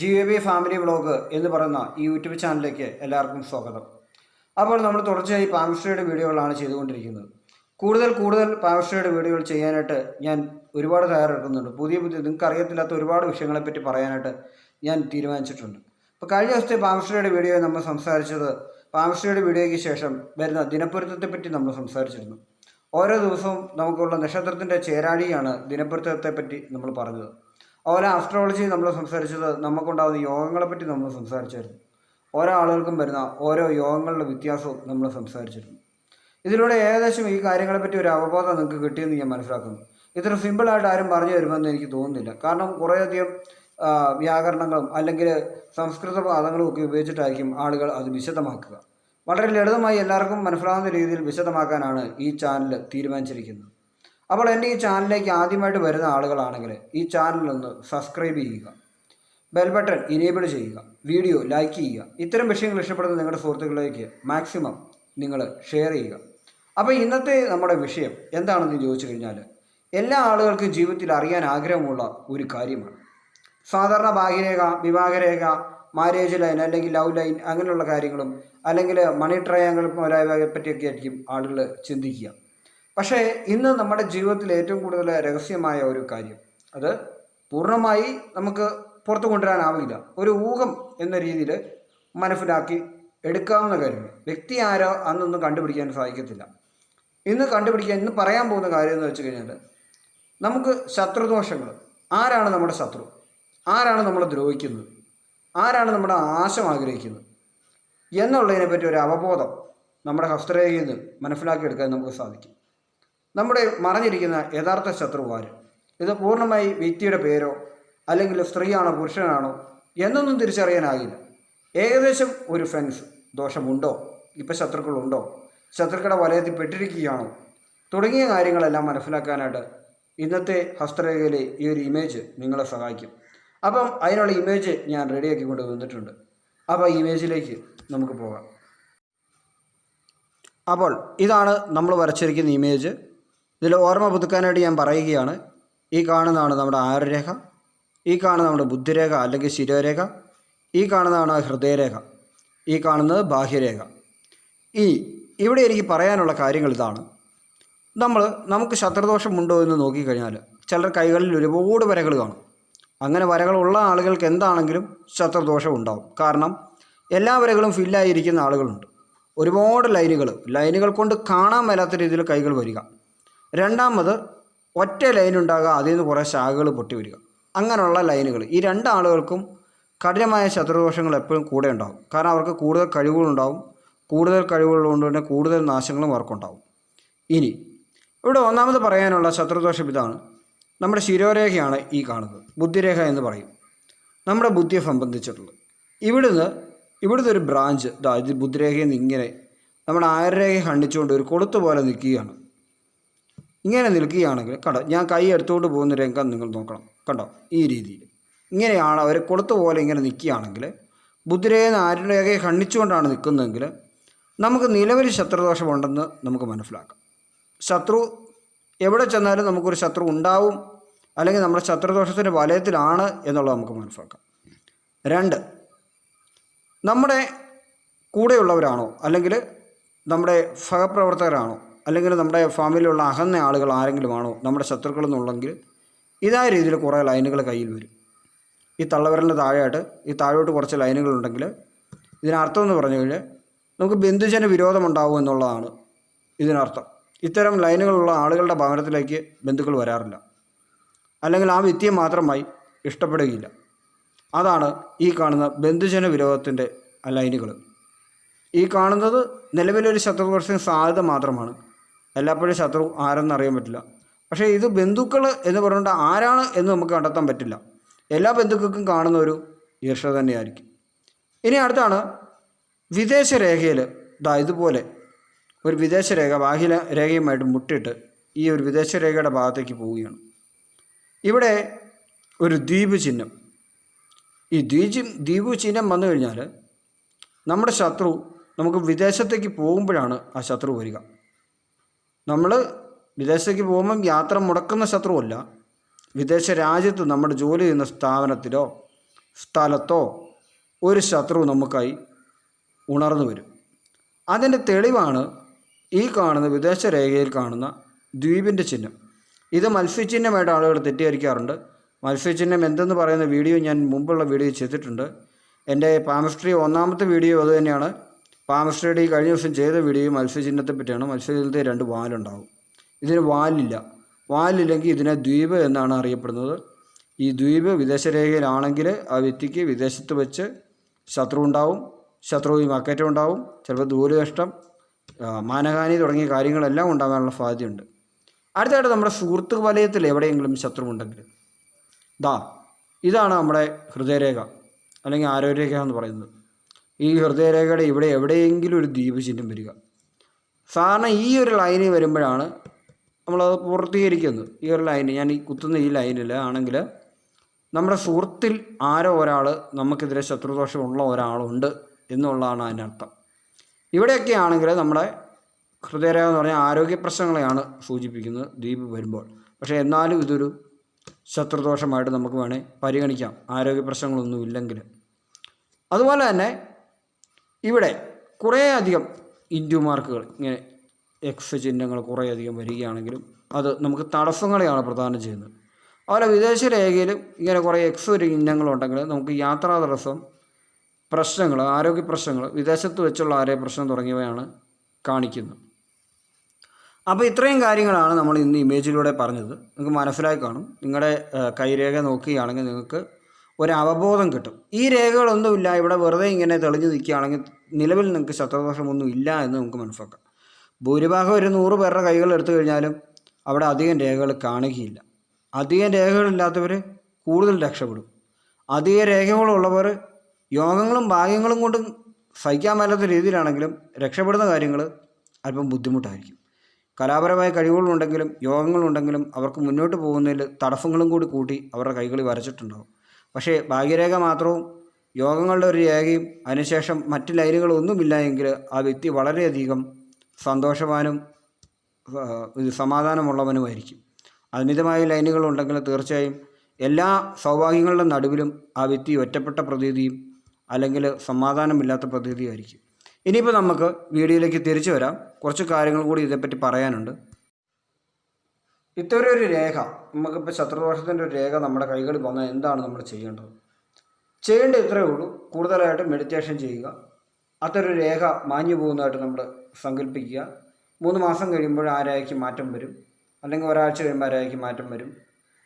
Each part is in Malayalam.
G A B family vlog എന്ന് പറയുന്ന ഈ യൂട്യൂബ് ചാനലിലേക്ക് എല്ലാവർക്കും സ്വാഗതം. അപ്പോൾ നമ്മൾ തുടർച്ചയായി പാമിസ്ട്രിയുടെ വീഡിയോകളാണ് ചെയ്തുകൊണ്ടിരിക്കുന്നത്. കൂടുതൽ കൂടുതൽ പാമിസ്ട്രിയുടെ വീഡിയോകൾ ചെയ്യാനായിട്ട് ഞാൻ ഒരുപാട് തയ്യാറെടുക്കുന്നുണ്ട്. പുതിയ പുതിയ നിങ്ങൾക്ക് അറിയത്തില്ലാത്ത ഒരുപാട് വിഷയങ്ങളെപ്പറ്റി പറയാനായിട്ട് ഞാൻ തീരുമാനിച്ചിട്ടുണ്ട്. അപ്പോൾ കഴിഞ്ഞ ദിവസത്തെ പാമിസ്ട്രിയുടെ വീഡിയോ നമ്മൾ സംസാരിച്ചത് പാമിസ്ട്രിയുടെ വീഡിയോയ്ക്ക് ശേഷം വരുന്ന ദിനപ്പൊരുത്തത്തെപ്പറ്റി നമ്മൾ സംസാരിച്ചിരുന്നു. ഓരോ ദിവസവും നമുക്കുള്ള നക്ഷത്രത്തിന്റെ ചേരാഴിയാണ് ദിനപ്പൊരുത്തത്തെപ്പറ്റി നമ്മൾ പറഞ്ഞത്. അതുപോലെ ആസ്ട്രോളജി നമ്മൾ സംസാരിച്ചത് നമുക്കുണ്ടാകുന്ന യോഗങ്ങളെ പറ്റി നമ്മൾ സംസാരിച്ചായിരുന്നു. ഓരോ ആളുകൾക്കും വരുന്ന ഓരോ യോഗങ്ങളുടെ വ്യത്യാസവും നമ്മൾ സംസാരിച്ചിരുന്നു. ഇതിലൂടെ ഏകദേശം ഈ കാര്യങ്ങളെപ്പറ്റി ഒരു അവബോധം നിങ്ങൾക്ക് കിട്ടിയെന്ന് ഞാൻ മനസ്സിലാക്കുന്നു. ഇത്ര സിമ്പിളായിട്ട് ആരും പറഞ്ഞു തരുമെന്ന് എനിക്ക് തോന്നുന്നില്ല. കാരണം കുറേയധികം വ്യാകരണങ്ങളും അല്ലെങ്കിൽ സംസ്കൃത പദങ്ങളും ഒക്കെ ഉപയോഗിച്ചിട്ടായിരിക്കും ആളുകൾ അത് വിശദമാക്കുക. വളരെ ലളിതമായി എല്ലാവർക്കും മനസ്സിലാവുന്ന രീതിയിൽ വിശദമാക്കാനാണ് ഈ ചാനൽ തീരുമാനിച്ചിരിക്കുന്നത്. അപ്പോൾ എന്റെ ഈ ചാനലിലേക്ക് ആദ്യമായിട്ട് വരുന്ന ആളുകളാണെങ്കിൽ ഈ ചാനൽ ഒന്ന് സബ്സ്ക്രൈബ് ചെയ്യുക. ബെൽ ബട്ടൺ ഇനേബിൾ ചെയ്യുക. വീഡിയോ ലൈക്ക് ചെയ്യുക. ഇത്തരം വിഷയങ്ങൾ ഇഷ്ടപ്പെടുന്ന നിങ്ങളുടെ സുഹൃത്തുക്കളിലേക്ക് മാക്സിമം നിങ്ങൾ ഷെയർ ചെയ്യുക. അപ്പോൾ ഇന്നത്തെ നമ്മുടെ വിഷയം എന്താണെന്ന് ചോദിച്ചു കഴിഞ്ഞാൽ എല്ലാ ആളുകൾക്കും ജീവിതത്തിൽ അറിയാൻ ആഗ്രഹമുള്ള ഒരു കാര്യമാണ്. സാധാരണ ഭാഗ്യരേഖ വിവാഹരേഖ മാരേജ് ലൈൻ അല്ലെങ്കിൽ ലവ് ലൈൻ അങ്ങനെയുള്ള കാര്യങ്ങളും അല്ലെങ്കിൽ മണി ട്രയാങ്കിൾ പറ്റിയൊക്കെ ആയിരിക്കും ആളുകൾ ചിന്തിക്കുക. പക്ഷേ ഇന്ന് നമ്മുടെ ജീവിതത്തിൽ ഏറ്റവും കൂടുതൽ രഹസ്യമായ ഒരു കാര്യം. അത് പൂർണമായി നമുക്ക് പുറത്തു കൊണ്ടുവരാനാവില്ല. ഒരു ഊഹം എന്ന രീതിയിൽ മനസ്സിലാക്കി എടുക്കാവുന്ന കാര്യങ്ങൾ വ്യക്തി ആരോ അന്നൊന്നും കണ്ടുപിടിക്കാൻ സാധിക്കത്തില്ല. ഇന്ന് കണ്ടുപിടിക്കാൻ ഇന്ന് പറയാൻ പോകുന്ന കാര്യം എന്ന് വെച്ച് കഴിഞ്ഞാൽ നമുക്ക് ശത്രുദോഷങ്ങൾ. ആരാണ് നമ്മുടെ ശത്രു? ആരാണ് നമ്മളെ ദ്രോഹിക്കുന്നത്? ആരാണ് നമ്മുടെ ആശം ആഗ്രഹിക്കുന്നത്? എന്നുള്ളതിനെപ്പറ്റി ഒരു അവബോധം നമ്മുടെ ഹസ്തരേഖയിൽ നിന്ന് മനസ്സിലാക്കിയെടുക്കാൻ നമുക്ക് സാധിക്കും. നമ്മുടെ മറഞ്ഞിരിക്കുന്ന യഥാർത്ഥ ശത്രു ആര് ഇത് പൂർണമായി വ്യക്തിയുടെ പേരോ അല്ലെങ്കിൽ സ്ത്രീയാണോ പുരുഷനാണോ എന്നൊന്നും തിരിച്ചറിയാനാകില്ല. ഏകദേശം ഒരു ഫെൻസ് ദോഷമുണ്ടോ? ഇപ്പം ശത്രുക്കളുണ്ടോ? ശത്രുക്കളുടെ വലയത്തിൽ പെട്ടിരിക്കുകയാണോ? തുടങ്ങിയ കാര്യങ്ങളെല്ലാം മനസ്സിലാക്കാനായിട്ട് ഇന്നത്തെ ഹസ്തരേഖയിലെ ഈ ഒരു ഇമേജ് നിങ്ങളെ സഹായിക്കും. അപ്പം അതിനുള്ള ഇമേജ് ഞാൻ റെഡിയാക്കി കൊണ്ട് വന്നിട്ടുണ്ട്. അപ്പോൾ ഇമേജിലേക്ക് നമുക്ക് പോകാം. അപ്പോൾ ഇതാണ് നമ്മൾ വരച്ചിരിക്കുന്ന ഇമേജ് ഇതിൽ ഓർമ്മ പുതുക്കാനായിട്ട് ഞാൻ പറയുകയാണ്. ഈ കാണുന്നതാണ് നമ്മുടെ ആരരേഖ. ഈ കാണുന്ന നമ്മുടെ ബുദ്ധിരേഖ അല്ലെങ്കിൽ ശിരോരേഖ. ഈ കാണുന്നതാണ് ഹൃദയരേഖ. ഈ കാണുന്നത് ബാഹ്യരേഖ. ഈ ഇവിടെ എനിക്ക് പറയാനുള്ള കാര്യങ്ങൾ ഇതാണ്. നമ്മൾ നമുക്ക് ശത്രുദോഷമുണ്ടോ എന്ന് നോക്കിക്കഴിഞ്ഞാൽ ചിലർ കൈകളിൽ ഒരുപാട് വരകൾ കാണും. അങ്ങനെ വരകളുള്ള ആളുകൾക്ക് എന്താണെങ്കിലും ശത്രുദോഷം ഉണ്ടാവും. കാരണം എല്ലാ വരകളും ഫില്ലായിരിക്കുന്ന ആളുകളുണ്ട്. ഒരുപാട് ലൈനുകൾ ലൈനുകൾ കൊണ്ട് കാണാൻ മേലാത്ത രീതിയിൽ കൈകൾ വരിക. രണ്ടാമത് ഒറ്റ ലൈൻ ഉണ്ടാകുക അതിൽ നിന്ന് കുറേ ശാഖകൾ പൊട്ടി വരിക. അങ്ങനെയുള്ള ലൈനുകൾ ഈ രണ്ടാളുകൾക്കും കഠിനമായ ശത്രുദോഷങ്ങൾ എപ്പോഴും കൂടെ ഉണ്ടാകും കാരണം അവർക്ക് കൂടുതൽ കഴിവുകളുണ്ടാവും കൂടുതൽ കഴിവുകളുകൊണ്ട് തന്നെ കൂടുതൽ നാശങ്ങളും അവർക്കുണ്ടാവും ഇനി ഇവിടെ ഒന്നാമത് പറയാനുള്ള ശത്രുദോഷം ഇതാണ്. നമ്മുടെ ശിരോരേഖയാണ് ഈ കാണുന്നത്. ബുദ്ധിരേഖ എന്ന് പറയും. നമ്മുടെ ബുദ്ധിയെ സംബന്ധിച്ചിട്ടുള്ളത്. ഇവിടുന്ന് ഇവിടുത്തെ ഒരു ബ്രാഞ്ച് ഇത് ബുദ്ധിരേഖയിൽ നിന്ന് ഇങ്ങനെ നമ്മുടെ ആയുർരേഖയെ ഖണ്ഡിച്ചുകൊണ്ട് ഒരു കൊളുത്ത് പോലെ നിൽക്കുകയാണ്. ഇങ്ങനെ നിൽക്കുകയാണെങ്കിൽ കണ്ടോ ഞാൻ കൈ എടുത്തുകൊണ്ട് പോകുന്ന രംഗം നിങ്ങൾ നോക്കണം. കണ്ടോ ഈ രീതിയിൽ. ഇങ്ങനെയാണ് അവർ കൊളുത്ത് പോലെ ഇങ്ങനെ നിൽക്കുകയാണെങ്കിൽ ബുദ്ധിരേഖ ആയുർരേഖയെ ഖണ്ഡിച്ചുകൊണ്ടാണ് നിൽക്കുന്നതെങ്കിൽ നമുക്ക് നിലവിൽ ശത്രുദോഷമുണ്ടെന്ന് നമുക്ക് മനസ്സിലാക്കാം. ശത്രു എവിടെ ചെന്നാലും നമുക്കൊരു ശത്രു ഉണ്ടാവും അല്ലെങ്കിൽ നമ്മുടെ ശത്രുദോഷത്തിന്റെ വലയത്തിലാണ് എന്നുള്ളത് നമുക്ക് മനസ്സിലാക്കാം. രണ്ട് നമ്മുടെ കൂടെയുള്ളവരാണോ അല്ലെങ്കിൽ നമ്മുടെ സഹപ്രവർത്തകരാണോ? അല്ലെങ്കിൽ നമ്മുടെ ഫാമിലിയിലുള്ള അകന്ന ആളുകൾ ആരെങ്കിലും ആണോ നമ്മുടെ ശത്രുക്കൾ എന്നുള്ളെങ്കിൽ ഇതായ രീതിയിൽ കുറേ ലൈനുകൾ കയ്യിൽ വരും. ഈ തള്ളവരലിന്റെ താഴെയായിട്ട് ഈ താഴോട്ട് കുറച്ച് ലൈനുകളുണ്ടെങ്കിൽ ഇതിനർത്ഥം എന്ന് പറഞ്ഞു കഴിഞ്ഞാൽ നമുക്ക് ബന്ധുജന വിരോധമുണ്ടാവും എന്നുള്ളതാണ് ഇതിനർത്ഥം. ഇത്തരം ലൈനുകളുള്ള ആളുകളുടെ ഭവനത്തിലേക്ക് ബന്ധുക്കൾ വരാറില്ല. അല്ലെങ്കിൽ ആ വ്യക്തിയെ മാത്രമായി ഇഷ്ടപ്പെടുകയില്ല. അതാണ് ഈ കാണുന്ന ബന്ധുജന വിരോധത്തിന്റെ ലൈനുകൾ. ഈ കാണുന്നത് നിലവിലൊരു ശത്രുദോഷത്തിന് സാധ്യത മാത്രമാണ്. എല്ലായ്പ്പോഴും ശത്രു ആരെന്ന് അറിയാൻ പറ്റില്ല. പക്ഷേ ഇത് ബന്ധുക്കൾ എന്ന് പറഞ്ഞിട്ട് ആരാണ് എന്ന് നമുക്ക് കണ്ടെത്താൻ പറ്റില്ല. എല്ലാ ബന്ധുക്കൾക്കും കാണുന്ന ഒരു ഈർഷ തന്നെയായിരിക്കും. ഇനി അടുത്താണ് വിദേശ രേഖയിൽ ദാ ഇതുപോലെ ഒരു വിദേശ രേഖ ബാഹ്യ രേഖയുമായിട്ട് മുട്ടിട്ട് ഈ ഒരു വിദേശ രേഖയുടെ ഭാഗത്തേക്ക് പോവുകയാണ്. ഇവിടെ ഒരു ദ്വീപ് ചിഹ്നം. ഈ ദ്വീപ് ദ്വീപ് ചിഹ്നം വന്നു കഴിഞ്ഞാൽ നമ്മുടെ ശത്രു നമുക്ക് വിദേശത്തേക്ക് പോകുമ്പോഴാണ് ആ ശത്രു വരിക. നമ്മൾ വിദേശത്തേക്ക് പോകുമ്പം യാത്ര മുടക്കുന്ന ശത്രുവല്ല. വിദേശ രാജ്യത്ത് നമ്മുടെ ജോലി ചെയ്യുന്ന സ്ഥാപനത്തിലോ സ്ഥലത്തോ ഒരു ശത്രു നമുക്കായി ഉണർന്നു വരും. അതിന്റെ തെളിവാണ് ഈ കാണുന്ന വിദേശ രേഖയിൽ കാണുന്ന ദ്വീപിന്റെ ചിഹ്നം. ഇത് മത്സ്യചിഹ്നമായിട്ട് ആളുകൾ തെറ്റിദ്ധരിക്കാറുണ്ട്. മത്സ്യചിഹ്നം എന്തെന്ന് പറയുന്ന വീഡിയോ ഞാൻ മുമ്പുള്ള വീഡിയോ ചെയ്തിട്ടുണ്ട്. എന്റെ പാമസ്ട്രി ഒന്നാമത്തെ വീഡിയോ അത് ഈ കഴിഞ്ഞ ദിവസം ചെയ്ത വീഡിയോ മത്സ്യചിഹ്നത്തെ പറ്റിയാണ്. മത്സ്യചിഹ്നത്തിൽ രണ്ട് വാലുണ്ടാവും. ഇതിന് വാലില്ല. വാലില്ലെങ്കിൽ ഇതിനെ ദ്വീപ് എന്നാണ് അറിയപ്പെടുന്നത്. ഈ ദ്വീപ് വിദേശരേഖയിലാണെങ്കിൽ ആ വ്യക്തിക്ക് വിദേശത്ത് വെച്ച് ശത്രു ഉണ്ടാവും ശത്രുവും മക്കേറ്റം ഉണ്ടാവും ചിലപ്പോൾ ദൂരനഷ്ടം മാനഹാനി തുടങ്ങിയ കാര്യങ്ങളെല്ലാം ഉണ്ടാകാനുള്ള സാധ്യതയുണ്ട്. അടുത്തായിട്ട് നമ്മുടെ സുഹൃത്ത് വലയത്തിൽ എവിടെയെങ്കിലും ശത്രു ഉണ്ടെങ്കിൽ ദാ ഇതാണ് നമ്മുടെ ഹൃദയരേഖ അല്ലെങ്കിൽ ആരോഗ്യരേഖ എന്ന് പറയുന്നത്. ഈ ഹൃദയരേഖയുടെ ഇവിടെ എവിടെയെങ്കിലും ഒരു ദ്വീപ് ചിഹ്നം വരിക. സാധാരണ ഈ ഒരു ലൈനിൽ വരുമ്പോഴാണ് നമ്മളത് പൂർത്തീകരിക്കുന്നത്. ഈ ഒരു ലൈന് ഞാൻ ഈ കുത്തുന്ന ഈ ലൈനിൽ ആണെങ്കിൽ നമ്മുടെ സുഹൃത്തിൽ ആരോ ഒരാൾ നമുക്കെതിരെ ശത്രുദോഷമുള്ള ഒരാളുണ്ട് എന്നുള്ളതാണ് അതിന്റെ അർത്ഥം. ഇവിടെയൊക്കെ ആണെങ്കിൽ നമ്മുടെ ഹൃദയരേഖ എന്ന് പറഞ്ഞാൽ ആരോഗ്യ പ്രശ്നങ്ങളെയാണ് സൂചിപ്പിക്കുന്നത് ദ്വീപ് വരുമ്പോൾ. പക്ഷേ എന്നാലും ഇതൊരു ശത്രുദോഷമായിട്ട് നമുക്ക് വേണേൽ പരിഗണിക്കാം. ആരോഗ്യ പ്രശ്നങ്ങളൊന്നും ഇല്ലെങ്കിൽ അതുപോലെ തന്നെ ഇവിടെ കുറേയധികം ഇൻഡു മാർക്കുകൾ ഇങ്ങനെ എക്സ് ചിഹ്നങ്ങൾ കുറേയധികം വരികയാണെങ്കിലും അത് നമുക്ക് തടസ്സങ്ങളെയാണ് പ്രദാനം ചെയ്യുന്നത്. അതുപോലെ വിദേശ രേഖയിലും ഇങ്ങനെ കുറേ എക്സ് ചിഹ്നങ്ങളുണ്ടെങ്കിൽ നമുക്ക് യാത്രാ തടസ്സം പ്രശ്നങ്ങൾ ആരോഗ്യ പ്രശ്നങ്ങൾ വിദേശത്ത് വെച്ചുള്ള ആരോഗ്യ പ്രശ്നം തുടങ്ങിയവയാണ് കാണിക്കുന്നത്. അപ്പോൾ ഇത്രയും കാര്യങ്ങളാണ് നമ്മൾ ഇന്ന് ഇമേജിലൂടെ പറഞ്ഞത്. നിങ്ങൾക്ക് മനസ്സിലായി കാണും. നിങ്ങളുടെ കൈരേഖ നോക്കുകയാണെങ്കിൽ നിങ്ങൾക്ക് ഒരു അവബോധം കിട്ടും. ഈ രേഖകളൊന്നുമില്ല. ഇവിടെ വെറുതെ ഇങ്ങനെ തെളിഞ്ഞു നിൽക്കുകയാണെങ്കിൽ നിലവിൽ നിങ്ങൾക്ക് ശത്രുദോഷമൊന്നും ഇല്ല എന്ന് നമുക്ക് മനസ്സിലാക്കാം. ഭൂരിഭാഗം ഒരു നൂറ് പേരുടെ കൈകൾ എടുത്തു കഴിഞ്ഞാലും അവിടെ അധികം രേഖകൾ കാണുകയില്ല. അധികം രേഖകളില്ലാത്തവർ കൂടുതൽ രക്ഷപ്പെടും. അധിക രേഖകളുള്ളവർ യോഗങ്ങളും ഭാഗ്യങ്ങളും കൊണ്ടും സഹിക്കാൻ മേലാത്ത രീതിയിലാണെങ്കിലും രക്ഷപ്പെടുന്ന കാര്യങ്ങൾ അല്പം ബുദ്ധിമുട്ടായിരിക്കും. കലാപരമായ കഴിവുകളുണ്ടെങ്കിലും യോഗങ്ങളുണ്ടെങ്കിലും അവർക്ക് മുന്നോട്ട് പോകുന്നതിൽ തടസ്സങ്ങളും കൂടി കൂട്ടി അവരുടെ കൈകളിൽ വരച്ചിട്ടുണ്ടാവും. പക്ഷേ ഭാഗ്യരേഖ മാത്രവും യോഗങ്ങളുടെ ഒരു രേഖയും അതിനുശേഷം മറ്റ് ലൈനുകളൊന്നുമില്ല എങ്കിൽ ആ വ്യക്തി വളരെയധികം സന്തോഷവാനും സമാധാനമുള്ളവനുമായിരിക്കും. അമിതമായ ലൈനുകളുണ്ടെങ്കിൽ തീർച്ചയായും എല്ലാ സൗഭാഗ്യങ്ങളുടെ നടുവിലും ആ വ്യക്തി ഒറ്റപ്പെട്ട പ്രതീതിയും അല്ലെങ്കിൽ സമാധാനമില്ലാത്ത പ്രതീതിയായിരിക്കും ഇനിയിപ്പോൾ നമുക്ക് വീഡിയോയിലേക്ക് തിരിച്ചു വരാം. കുറച്ച് കാര്യങ്ങൾ കൂടി ഇതേപ്പറ്റി പറയാനുണ്ട്. ഇത്തരം ഒരു രേഖ നമുക്കിപ്പോൾ ശത്രുദോഷത്തിന്റെ ഒരു രേഖ നമ്മുടെ കൈകളിൽ വന്നാൽ എന്താണ് നമ്മൾ ചെയ്യേണ്ടത്? ചെയ്യേണ്ട ഇത്രയേ ഉള്ളൂ. കൂടുതലായിട്ട് മെഡിറ്റേഷൻ ചെയ്യുക. അത്തരൊരു രേഖ മാഞ്ഞു പോകുന്നതായിട്ട് നമ്മൾ സങ്കല്പിക്കുക. മൂന്ന് മാസം കഴിയുമ്പോൾ ആ രേഖയ്ക്ക് മാറ്റം വരും? അല്ലെങ്കിൽ ഒരാഴ്ച കഴിയുമ്പോൾ ആ രേഖയ്ക്ക് മാറ്റം വരും?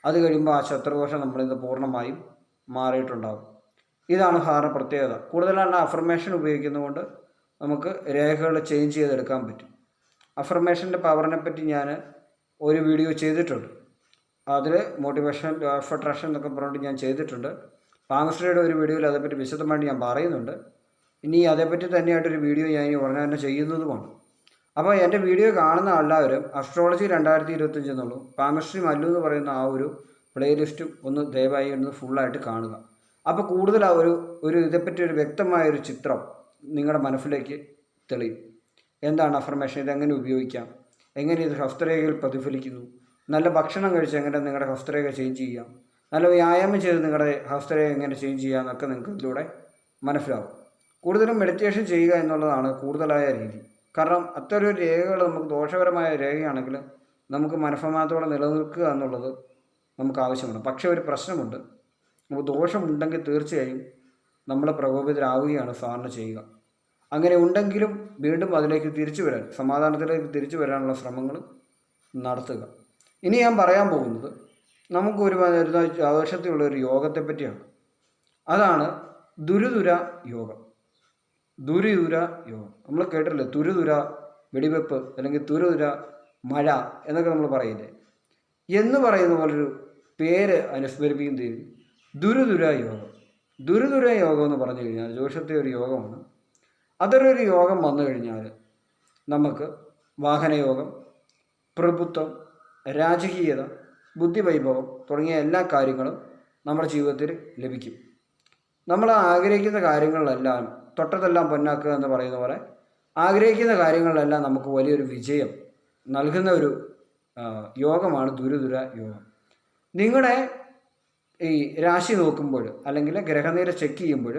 അത് കഴിയുമ്പോൾ ആ ശത്രുദോഷം നമ്മളിന്ന് പൂർണമായും മാറിയിട്ടുണ്ടാകും ഇതാണ് സാറിന് പ്രത്യേകത. കൂടുതലാണ് അഫർമേഷൻ ഉപയോഗിക്കുന്നതുകൊണ്ട് നമുക്ക് രേഖകൾ ചേഞ്ച് ചെയ്തെടുക്കാൻ പറ്റും. അഫർമേഷന്റെ പവറിനെ പറ്റി ഞാൻ ഒരു വീഡിയോ ചെയ്തിട്ടുണ്ട്. അതിൽ മോട്ടിവേഷൻ ഓഫ് അട്രാക്ഷൻ എന്നൊക്കെ പറഞ്ഞിട്ട് ഞാൻ ചെയ്തിട്ടുണ്ട്. പാമസ്ട്രിയുടെ ഒരു വീഡിയോയിൽ അതേപ്പറ്റി വിശദമായിട്ട് ഞാൻ പറയുന്നുണ്ട്. ഇനി അതേപ്പറ്റി തന്നെയായിട്ടൊരു വീഡിയോ ഞാൻ ഇനി ഉടനെ തന്നെ ചെയ്യുന്നതുമാണ്. അപ്പോൾ എന്റെ വീഡിയോ കാണുന്ന എല്ലാവരും അസ്ട്രോളജി രണ്ടായിരത്തി ഇരുപത്തഞ്ച് എന്നുള്ളൂ. പാമസ്ട്രി മല്ലു എന്ന് പറയുന്ന ആ ഒരു പ്ലേലിസ്റ്റും ഒന്ന് ദയവായി ഒന്ന് ഫുള്ളായിട്ട് കാണുക. അപ്പോൾ കൂടുതൽ ആ ഒരു ഒരു ഇതേപ്പറ്റി ഒരു വ്യക്തമായ ഒരു ചിത്രം നിങ്ങളുടെ മനസ്സിലേക്ക് തെളിയും. എന്താണ് അഫർമേഷൻ ഇതെങ്ങനെ ഉപയോഗിക്കാം? എങ്ങനെ ഇത് ഹസ്തരേഖയിൽ പ്രതിഫലിക്കുന്നു? നല്ല ഭക്ഷണം കഴിച്ച് എങ്ങനെ നിങ്ങളുടെ ഹസ്തരേഖ ചേഞ്ച് ചെയ്യാം? നല്ല വ്യായാമം ചെയ്ത് നിങ്ങളുടെ ഹസ്തരേഖ എങ്ങനെ ചേഞ്ച് ചെയ്യാം എന്നൊക്കെ നിങ്ങൾക്ക് ഇതിലൂടെ മനസ്സിലാവും. കൂടുതലും മെഡിറ്റേഷൻ ചെയ്യുക എന്നുള്ളതാണ് കൂടുതലായ രീതി. കാരണം അത്തരം രേഖകൾ നമുക്ക് ദോഷകരമായ രേഖയാണെങ്കിൽ നമുക്ക് മനഃസമാനത്തോടെ നിലനിൽക്കുക എന്നുള്ളത് നമുക്ക് ആവശ്യമാണ്. പക്ഷേ ഒരു പ്രശ്നമുണ്ട്. നമുക്ക് ദോഷമുണ്ടെങ്കിൽ തീർച്ചയായും നമ്മൾ പ്രകോപിതരാവുകയാണ് സാധാരണ ചെയ്യുക. അങ്ങനെ ഉണ്ടെങ്കിലും വീണ്ടും അതിലേക്ക് തിരിച്ചു വരാൻ സമാധാനത്തിലേക്ക് തിരിച്ചു വരാനുള്ള ശ്രമങ്ങൾ നടത്തുക. ഇനി ഞാൻ പറയാൻ പോകുന്നത് നമുക്ക് ഒരു വരുന്ന ആവശ്യത്തിലുള്ള ഒരു യോഗത്തെ പറ്റിയാണ്. അതാണ് ദുരിതുര യോഗം. ദുരിതുര യോഗം. നമ്മൾ കേട്ടിട്ടില്ലേ? തുരുതുര വെടിവെപ്പ് അല്ലെങ്കിൽ തുരുതുര മഴ എന്നൊക്കെ നമ്മൾ പറയില്ലേ? എന്ന് പറയുന്ന പോലൊരു പേര് അനുസ്മരിപ്പിക്കുന്ന ദുരിതുര യോഗം. ദുരിതുര യോഗം എന്ന് പറഞ്ഞു കഴിഞ്ഞാൽ ജോഷത്തെ ഒരു യോഗമാണ്. അതൊരു യോഗം വന്നു കഴിഞ്ഞാൽ നമുക്ക് വാഹനയോഗം പ്രഭുത്വം രാജകീയത ബുദ്ധിവൈഭവം തുടങ്ങിയ എല്ലാ കാര്യങ്ങളും നമ്മുടെ ജീവിതത്തിൽ ലഭിക്കും. നമ്മൾ ആഗ്രഹിക്കുന്ന കാര്യങ്ങളിലെല്ലാം തൊട്ടതെല്ലാം പൊന്നാക്കുക എന്ന് പറയുന്ന പോലെ ആഗ്രഹിക്കുന്ന കാര്യങ്ങളിലെല്ലാം നമുക്ക് വലിയൊരു വിജയം നൽകുന്ന ഒരു യോഗമാണ് ദുരിതുര യോഗം. നിങ്ങളുടെ ഈ രാശി നോക്കുമ്പോൾ അല്ലെങ്കിൽ ഗ്രഹനിര ചെക്ക് ചെയ്യുമ്പോൾ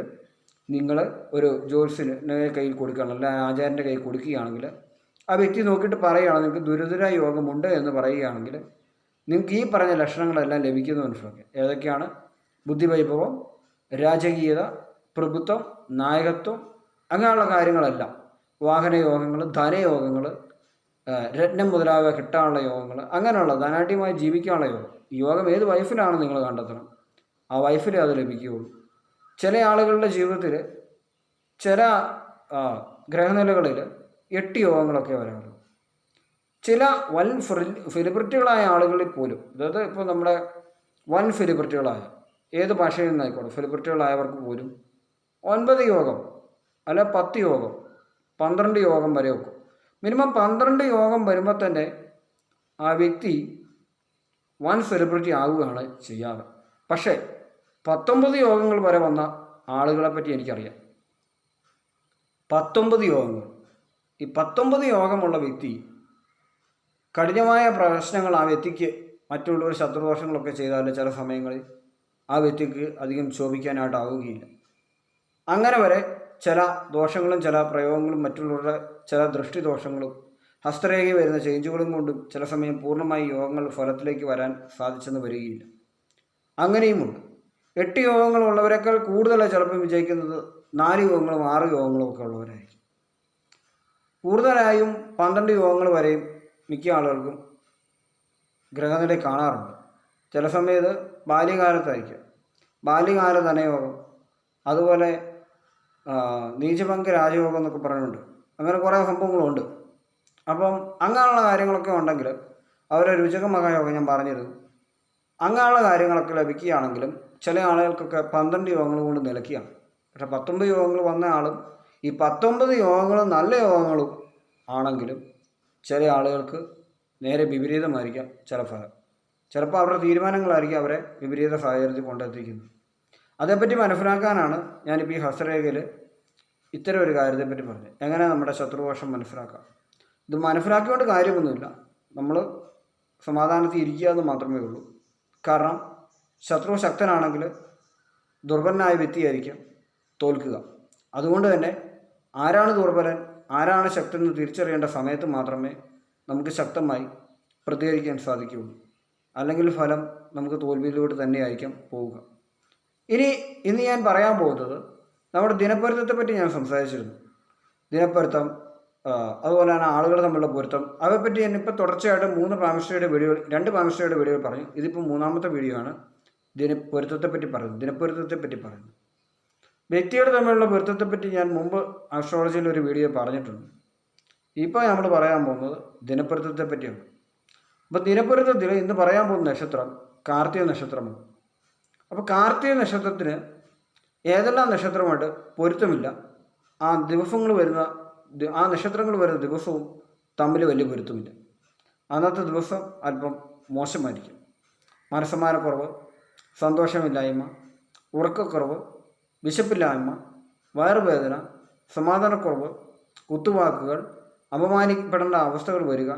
നിങ്ങൾ ഒരു ജോത്സ്യന് കയ്യിൽ കൊടുക്കുകയാണ് അല്ലെങ്കിൽ ആചാര്യന്റെ കയ്യിൽ കൊടുക്കുകയാണെങ്കിൽ ആ വ്യക്തി നോക്കിയിട്ട് പറയുകയാണ് നിങ്ങൾക്ക് ദുരിതര യോഗമുണ്ട് എന്ന് പറയുകയാണെങ്കിൽ നിങ്ങൾക്ക് ഈ പറഞ്ഞ ലക്ഷണങ്ങളെല്ലാം ലഭിക്കുന്നു മനസ്സിലാക്കുക ഏതൊക്കെയാണ്? ബുദ്ധിവൈഭവം രാജകീയത പ്രഭുത്വം നായകത്വം അങ്ങനെയുള്ള കാര്യങ്ങളെല്ലാം. വാഹനയോഗങ്ങൾ ധനയോഗങ്ങൾ രത്നം മുതലായവ കിട്ടാനുള്ള യോഗങ്ങൾ അങ്ങനെയുള്ള ധനാഢ്യമായി ജീവിക്കാനുള്ള യോഗം. യോഗം ഏത് വൈഫിലാണ് നിങ്ങൾ കണ്ടെത്തണം? ആ വൈഫിലേ അത് ലഭിക്കുകയുള്ളൂ. ചില ആളുകളുടെ ജീവിതത്തിൽ ചില ഗ്രഹനിലകളിൽ എട്ട് യോഗങ്ങളൊക്കെ വരാറുണ്ട്. ചില വൻ സെലിബ്രിറ്റികളായ ആളുകളിൽ പോലും അതായത് ഇപ്പോൾ നമ്മുടെ വൻ ഫിലിബ്രിറ്റികളായ ഏത് ഭാഷയിൽ നിന്നായിക്കോട്ടെ ഫിലിബ്രിറ്റികളായവർക്ക് പോലും ഒൻപത് യോഗം അല്ല പത്ത് യോഗം പന്ത്രണ്ട് യോഗം വരെ വെക്കും. മിനിമം പന്ത്രണ്ട് യോഗം വരുമ്പോൾ തന്നെ ആ വ്യക്തി വൻ സെലിബ്രിറ്റി ആവുകയാണ് ചെയ്യാറ്. പക്ഷേ പത്തൊമ്പത് യോഗങ്ങൾ വരെ വന്ന ആളുകളെ പറ്റി എനിക്കറിയാം. പത്തൊമ്പത് യോഗങ്ങൾ. ഈ പത്തൊമ്പത് യോഗമുള്ള വ്യക്തി കഠിനമായ പ്രശ്നങ്ങൾ ആ വ്യക്തിക്ക് മറ്റുള്ളവർ ശത്രുദോഷങ്ങളൊക്കെ ചെയ്താൽ ചില സമയങ്ങളിൽ ആ വ്യക്തിക്ക് അധികം ശോഭിക്കാനായിട്ടാവുകയില്ല. അങ്ങനെ വരെ ചില ദോഷങ്ങളും ചില പ്രയോഗങ്ങളും മറ്റുള്ളവരുടെ ചില ദൃഷ്ടിദോഷങ്ങളും ഹസ്തരേഖ വരുന്ന ചേഞ്ചുകളും കൊണ്ടും ചില സമയം പൂർണമായി യോഗങ്ങൾ ഫലത്തിലേക്ക് വരാൻ സാധിച്ചെന്ന് വരികയില്ല. അങ്ങനെയുമുണ്ട്. എട്ട് യോഗങ്ങളുള്ളവരെക്കാൾ കൂടുതലാണ് ചിലപ്പോൾ വിജയിക്കുന്നത്. നാല് യോഗങ്ങളും ആറ് യോഗങ്ങളും ഒക്കെ ഉള്ളവരായിരിക്കും. കൂടുതലായും പന്ത്രണ്ട് യോഗങ്ങൾ വരെയും മിക്ക ആളുകൾക്കും ഗ്രഹനില കാണാറുണ്ട്. ചില സമയത്ത് ബാല്യകാലത്തായിരിക്കും. ബാല്യകാല ധനയോഗം അതുപോലെ നീചഭംഗ രാജയോഗം എന്നൊക്കെ പറയുന്നുണ്ട് അങ്ങനെ കുറേ സംഭവങ്ങളുണ്ട്. അപ്പം അങ്ങനെയുള്ള കാര്യങ്ങളൊക്കെ ഉണ്ടെങ്കിൽ അവരെ രുചക മഹായോഗം ഞാൻ പറഞ്ഞിരുന്നു. അങ്ങനെയുള്ള കാര്യങ്ങളൊക്കെ ലഭിക്കുകയാണെങ്കിലും ചില ആളുകൾക്കൊക്കെ പന്ത്രണ്ട് യോഗങ്ങൾ കൊണ്ട് നിലയ്ക്കുകയാണ്. പക്ഷെ പത്തൊമ്പത് യോഗങ്ങൾ വന്ന ആളും ഈ പത്തൊമ്പത് യോഗങ്ങളും നല്ല യോഗങ്ങളും ആണെങ്കിലും ചില ആളുകൾക്ക് നേരെ വിപരീതമായിരിക്കാം ചില ഫലം. ചിലപ്പോൾ അവരുടെ തീരുമാനങ്ങളായിരിക്കും അവരെ വിപരീത സാഹചര്യത്തിൽ കൊണ്ടെത്തിക്കുന്നത്. അതേപ്പറ്റി മനസ്സിലാക്കാനാണ് ഞാനിപ്പോൾ ഈ ഹസ്തരേഖയിൽ ഇത്തരം ഒരു കാര്യത്തെപ്പറ്റി പറഞ്ഞത്. എങ്ങനെ നമ്മുടെ ശത്രുദോഷം മനസ്സിലാക്കാം ഇത് മനസ്സിലാക്കിക്കൊണ്ട് കാര്യമൊന്നുമില്ല. നമ്മൾ സമാധാനത്തിൽ ഇരിക്കുക എന്ന് മാത്രമേ ഉള്ളൂ. കാരണം ശത്രു ശക്തനാണെങ്കിൽ ദുർബലനായ വ്യക്തിയായിരിക്കും തോൽക്കുക. അതുകൊണ്ട് തന്നെ ആരാണ് ദുർബലൻ ആരാണ് ശക്തൻ എന്ന് തിരിച്ചറിയേണ്ട സമയത്ത് മാത്രമേ നമുക്ക് ശക്തമായി പ്രതികരിക്കാൻ സാധിക്കുകയുള്ളൂ. അല്ലെങ്കിൽ ഫലം നമുക്ക് തോൽവിയിലൂടെ തന്നെയായിരിക്കും പോവുക. ഇനി ഇന്ന് ഞാൻ പറയാൻ പോകുന്നത് നമ്മുടെ ദിനപ്പൊരുത്തത്തെ പറ്റി ഞാൻ സംസാരിച്ചിരുന്നു. ദിനപ്പൊരുത്തം അതുപോലെ തന്നെ ആളുകൾ തമ്മിലുള്ള പൊരുത്തം അവയെപ്പറ്റി ഞാൻ ഇപ്പോൾ തുടർച്ചയായിട്ട് മൂന്ന് പാമിസ്റ്റയുടെ വീഡിയോ രണ്ട് പാമിസ്റ്റയുടെ വീഡിയോ പറഞ്ഞു. ഇതിപ്പോൾ മൂന്നാമത്തെ വീഡിയോ ആണ്. ദിനപ്പൊരുത്തത്തെ പറ്റി പറയുന്നത് ദിനപ്പൊരുത്തത്തെ പറ്റി പറയുന്നത് വ്യക്തികൾ തമ്മിലുള്ള പൊരുത്തത്തെപ്പറ്റി ഞാൻ മുമ്പ് ആസ്ട്രോളജിയിൽ ഒരു വീഡിയോ പറഞ്ഞിട്ടുണ്ട്. ഇപ്പോൾ നമ്മൾ പറയാൻ പോകുന്നത് ദിനപ്പൊരുത്തത്തെ പറ്റിയാണ് അപ്പോൾ ദിനപ്പൊരുത്തത്തിൽ ഇന്ന് പറയാൻ പോകുന്ന നക്ഷത്രം കാർത്തിക നക്ഷത്രമാണ്. അപ്പോൾ കാർത്തിക നക്ഷത്രത്തിന് ഏതെല്ലാം നക്ഷത്രമായിട്ട് പൊരുത്തമില്ല ആ ദിവസങ്ങൾ വരുന്ന ആ നക്ഷത്രങ്ങൾ വരുന്ന ദിവസവും തമ്മിൽ വലിയ പൊരുത്തമില്ല. അന്നത്തെ ദിവസം അല്പം മോശമായിരിക്കും. മനസ്സമാനക്കുറവ് സന്തോഷമില്ലായ്മ ഉറക്കക്കുറവ് വിശപ്പില്ലായ്മ വയറുവേദന സമാധാനക്കുറവ് കുത്തുവാക്കുകൾ അപമാനിക്കപ്പെടേണ്ട അവസ്ഥകൾ വരിക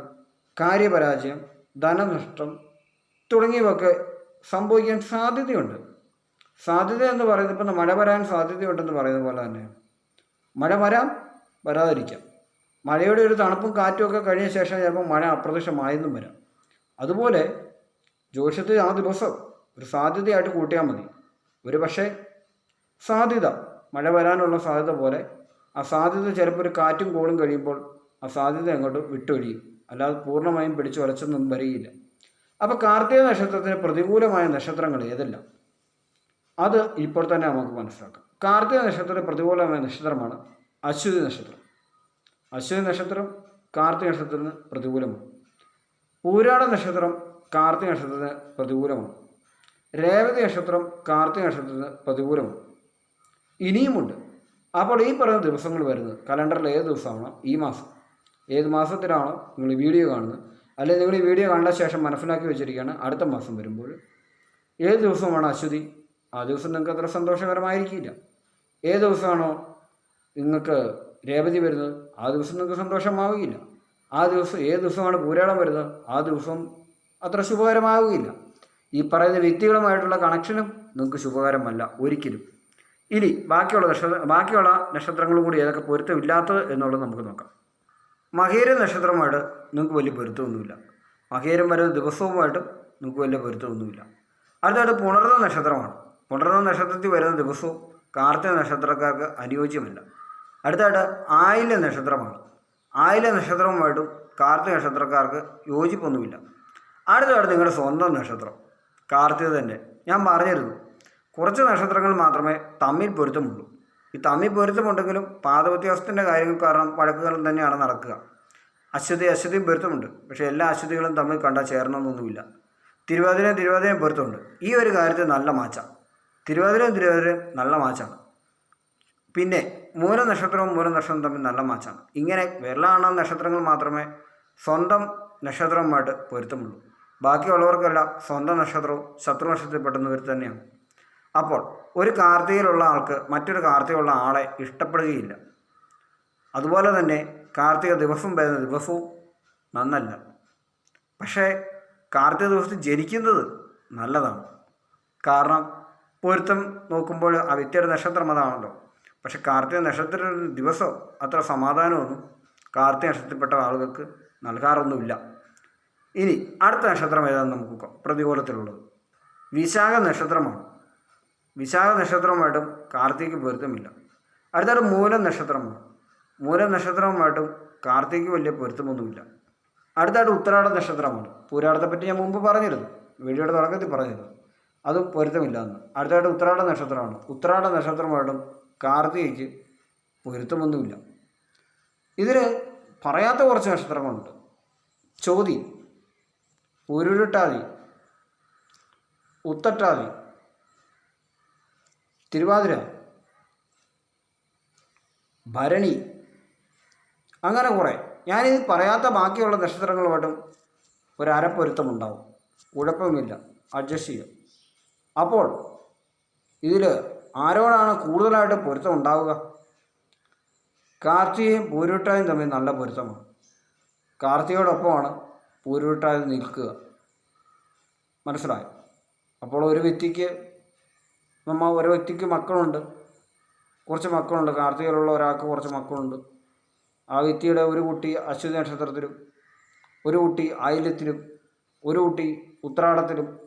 കാര്യപരാജയം ധനനഷ്ടം തുടങ്ങിയവയൊക്കെ സംഭവിക്കാൻ സാധ്യതയുണ്ട്. സാധ്യത എന്ന് പറയുന്നത് ഇപ്പം മഴ വരാൻ സാധ്യതയുണ്ടെന്ന് പറയുന്ന പോലെ തന്നെ മഴ വരാം വരാതിരിക്കാം. മഴയുടെ ഒരു തണുപ്പും കാറ്റും ഒക്കെ കഴിഞ്ഞ ശേഷം ചിലപ്പോൾ മഴ അപ്രത്യക്ഷമായെന്നും വരാം. അതുപോലെ ജ്യോതിഷത്തിൽ ആ ദിവസം ഒരു സാധ്യതയായിട്ട് കൂട്ടിയാൽ മതി. ഒരു പക്ഷേ സാധ്യത മഴ വരാനുള്ള സാധ്യത പോലെ ആ സാധ്യത ചിലപ്പോൾ ഒരു കാറ്റും കോളും കഴിയുമ്പോൾ ആ സാധ്യത അങ്ങോട്ട് വിട്ടൊഴിയും. അല്ലാതെ പൂർണമായും പിടിച്ചു വരച്ചൊന്നും വരികയില്ല അപ്പോൾ കാർത്തിക നക്ഷത്രത്തിന് പ്രതികൂലമായ നക്ഷത്രങ്ങൾ ഏതെല്ലാം? അത് ഇപ്പോൾ തന്നെ നമുക്ക് മനസ്സിലാക്കാം. കാർത്തിക നക്ഷത്രത്തിന് പ്രതികൂലമായ നക്ഷത്രമാണ് അശ്വതി നക്ഷത്രം. അശ്വതി നക്ഷത്രം കാർത്തിക നക്ഷത്രത്തിന് പ്രതികൂലമാണ്. പൂരാട നക്ഷത്രം കാർത്തിക നക്ഷത്രത്തിന് പ്രതികൂലമാണ്. രേവതി നക്ഷത്രം കാർത്തിക നക്ഷത്രത്തിന് പ്രതികൂലമാണ്. ഇനിയുമുണ്ട്. അപ്പോൾ ഈ പറയുന്ന ദിവസങ്ങൾ വരുന്നത് കലണ്ടറിൽ ഏത് ദിവസമാണോ ഈ മാസം. ഏത് മാസത്തിലാണോ നിങ്ങൾ ഈ വീഡിയോ കാണുന്നത്. അല്ലെങ്കിൽ നിങ്ങൾ ഈ വീഡിയോ കണ്ട ശേഷം മനസ്സിലാക്കി വെച്ചിരിക്കുകയാണ് അടുത്ത മാസം വരുമ്പോൾ. ഏത് ദിവസമാണ് അശ്വതി? ആ ദിവസം നിങ്ങൾക്ക് അത്ര സന്തോഷകരമായിരിക്കില്ല. ഏത് ദിവസമാണോ നിങ്ങൾക്ക് രേവതി വരുന്നത്? ആ ദിവസം നിങ്ങൾക്ക് സന്തോഷമാവുകയില്ല. ആ ദിവസം ഏത് ദിവസമാണ് പൂരാളം വരുന്നത്? ആ ദിവസം അത്ര ശുഭകരമാവുകയില്ല. ഈ പറയുന്ന വ്യക്തികളുമായിട്ടുള്ള കണക്ഷനും നിങ്ങൾക്ക് ശുഭകരമല്ല ഒരിക്കലും. ഇനി ബാക്കിയുള്ള നക്ഷത്ര ബാക്കിയുള്ള നക്ഷത്രങ്ങളും കൂടി ഏതൊക്കെ പൊരുത്തമില്ലാത്തത് എന്നുള്ളത് നമുക്ക് നോക്കാം. മഹേര നക്ഷത്രമായിട്ട് നിങ്ങൾക്ക് വലിയ പൊരുത്തമൊന്നുമില്ല. മകേരം വരുന്ന ദിവസവുമായിട്ടും നിങ്ങൾക്ക് വലിയ പൊരുത്തമൊന്നുമില്ല. അടുത്തത് പുണർന്ന നക്ഷത്രമാണ്. പുണർന്ന നക്ഷത്രത്തിൽ വരുന്ന ദിവസവും കാർത്തിക നക്ഷത്രക്കാർക്ക് അനുയോജ്യമല്ല. അടുത്തായിട്ട് ആയില നക്ഷത്രമാണ്. ആയില നക്ഷത്രവുമായിട്ടും കാർത്തിക നക്ഷത്രക്കാർക്ക് യോജിപ്പൊന്നുമില്ല. അടുത്തായിട്ട് നിങ്ങളുടെ സ്വന്തം നക്ഷത്രം. കാർത്തിക തന്നെ. ഞാൻ പറഞ്ഞിരുന്നു കുറച്ച് നക്ഷത്രങ്ങൾ മാത്രമേ തമ്മിൽ പൊരുത്തമുള്ളൂ. ഈ തമ്മിൽ പൊരുത്തമുണ്ടെങ്കിലും പാദവ്യത്യാസത്തിന്റെ കാര്യങ്ങൾ കാരണം വഴക്കുകളും തന്നെയാണ് നടക്കുക. അശ്വതി അശ്വതിയും പൊരുത്തമുണ്ട്. പക്ഷേ എല്ലാ അശ്വതികളും തമ്മിൽ കണ്ടാൽ ചേരണമെന്നൊന്നുമില്ല. തിരുവാതിരയും തിരുവാതിരയും പൊരുത്തമുണ്ട്. ഈ ഒരു കാര്യത്തിൽ നല്ല മാച്ചാണ്. തിരുവാതിരയും തിരുവാതിരയും നല്ല മാച്ചാണ്. പിന്നെ മൂല നക്ഷത്രവും മൂല നക്ഷത്രവും തമ്മിൽ നല്ല മാച്ചാണ്. ഇങ്ങനെ വിരലാണ നക്ഷത്രങ്ങൾ മാത്രമേ സ്വന്തം നക്ഷത്രവുമായിട്ട് പൊരുത്തമുള്ളൂ. ബാക്കിയുള്ളവർക്കെല്ലാം സ്വന്തം നക്ഷത്രവും ശത്രു നക്ഷത്രത്തിൽപ്പെടുന്നവർ തന്നെയാണ്. അപ്പോൾ ഒരു കാർത്തികയിലുള്ള ആൾക്ക് മറ്റൊരു കാർത്തികയുള്ള ആളെ ഇഷ്ടപ്പെടുകയില്ല. അതുപോലെ തന്നെ കാർത്തിക ദിവസം വരുന്ന ദിവസവും നന്നല്ല. പക്ഷേ കാർത്തിക ദിവസത്തിൽ ജനിക്കുന്നത് നല്ലതാണ്. കാരണം പൊരുത്തം നോക്കുമ്പോൾ ആ വ്യക്തിയുടെ നക്ഷത്രം അതാണല്ലോ. പക്ഷെ കാർത്തിക നക്ഷത്ര ദിവസം അത്ര സമാധാനമൊന്നും കാർത്തിക നക്ഷത്രത്തിൽപ്പെട്ട ആളുകൾക്ക് നൽകാറൊന്നുമില്ല. ഇനി അടുത്ത നക്ഷത്രം ഏതാണെന്ന് നമുക്ക് നോക്കാം. പ്രതികൂലത്തിലുള്ളത്. വിശാഖ നക്ഷത്രമാണ്. വിശാഖ നക്ഷത്രവുമായിട്ടും കാർത്തിക് പൊരുത്തമില്ല. അടുത്തത് മൂലം നക്ഷത്രമാണ്. മൂലം നക്ഷത്രവുമായിട്ടും കാർത്തിക് വലിയ പൊരുത്തമൊന്നുമില്ല. അടുത്തായിട്ട് ഉത്തരാട നക്ഷത്രമാണ്. പൂരാടത്തെ പറ്റി ഞാൻ മുമ്പ് പറഞ്ഞിരുന്നു. വീഡിയോയുടെ തുടക്കത്തിൽ പറഞ്ഞിരുന്നു. അതും പൊരുത്തമില്ല എന്ന്. അടുത്തായിട്ട് ഉത്തരാട നക്ഷത്രമാണ്. ഉത്തരാട നക്ഷത്രമായിട്ടും കാർത്തികയ്ക്ക് പൊരുത്തമൊന്നുമില്ല. ഇതിൽ പറയാത്ത കുറച്ച് നക്ഷത്രങ്ങളുണ്ട്. ചോതി. ഉരുട്ടാതി ഉത്തട്ടാതി തിരുവാതിര ഭരണി അങ്ങനെ കുറേ. ഞാനിത് പറയാത്ത ബാക്കിയുള്ള നക്ഷത്രങ്ങളുമായിട്ടും ഒരു അരപ്പൊരുത്തമുണ്ടാവും. കുഴപ്പമില്ല. അഡ്ജസ്റ്റ് ചെയ്യുക അപ്പോൾ ഇതിൽ ആരോടാണ് കൂടുതലായിട്ട് പൊരുത്തം ഉണ്ടാവുക? കാർത്തികയും പൂരുട്ടായും തമ്മിൽ നല്ല പൊരുത്തമാണ്. കാർത്തികയോടൊപ്പമാണ്. പൂരുട്ടായി നിൽക്കുക. മനസ്സിലായി? അപ്പോൾ ഒരു വ്യക്തിക്ക് നമ്മ ഒരു വ്യക്തിക്ക് മക്കളുണ്ട്. കുറച്ച് മക്കളുണ്ട്. കാർത്തികയിലുള്ള ഒരാൾക്ക് കുറച്ച് മക്കളുണ്ട്. ആ വ്യക്തിയുടെ ഒരു കുട്ടി അശ്വതി നക്ഷത്രത്തിലും ഒരു കുട്ടി ആയില്യത്തിലും ഒരു കുട്ടി ഉത്രാടത്തിലും